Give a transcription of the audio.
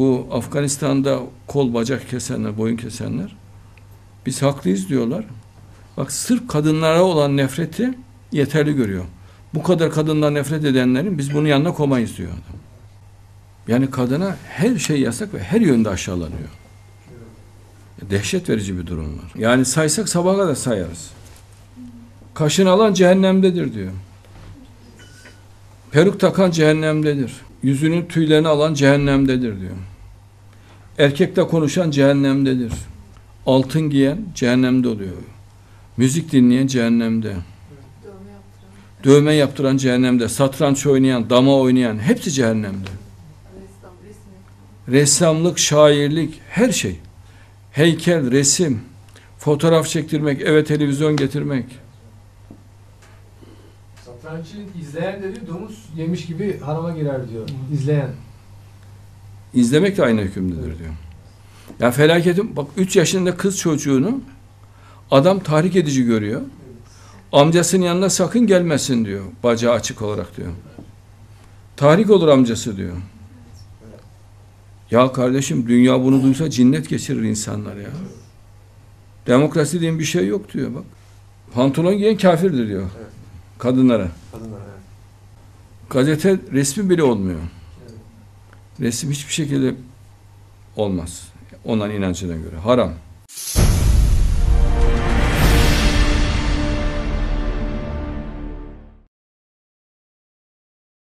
Bu Afganistan'da kol bacak kesenler, boyun kesenler biz haklıyız diyorlar. Bak sırf kadınlara olan nefreti yeterli görüyor. Bu kadar kadından nefret edenlerin biz bunun yanına komayız diyor adam. Yani kadına her şey yasak ve her yönde aşağılanıyor. Dehşet verici bir durum var. Yani saysak sabaha kadar sayarız. Kaşını alan cehennemdedir diyor. Peruk takan cehennemdedir. Yüzünün tüylerini alan cehennemdedir diyor. Erkekle konuşan cehennemdedir. Altın giyen cehennemde oluyor. Müzik dinleyen cehennemde. Dövme yaptıran. Cehennemde. Satranç oynayan, dama oynayan hepsi cehennemde. Ressamlık, şairlik, her şey. Heykel, resim, fotoğraf çektirmek, eve televizyon getirmek. Satrançı izleyen dedi domuz yemiş gibi harama girer diyor. İzleyen. İzlemek de aynı hükümdedir diyor. Ya felaketim bak 3 yaşında kız çocuğunu adam tahrik edici görüyor. Amcasının yanına sakın gelmesin diyor. Bacağı açık olarak diyor. Tahrik olur amcası diyor. Ya kardeşim dünya bunu duysa cinnet geçirir insanlar ya. Demokrasi diye bir şey yok diyor bak. Pantolon giyen kafirdir diyor. Evet. Kadınlara. Kadınlar evet. Gazete resmi bile olmuyor. Resim hiçbir şekilde olmaz. Onların inancına göre. Haram.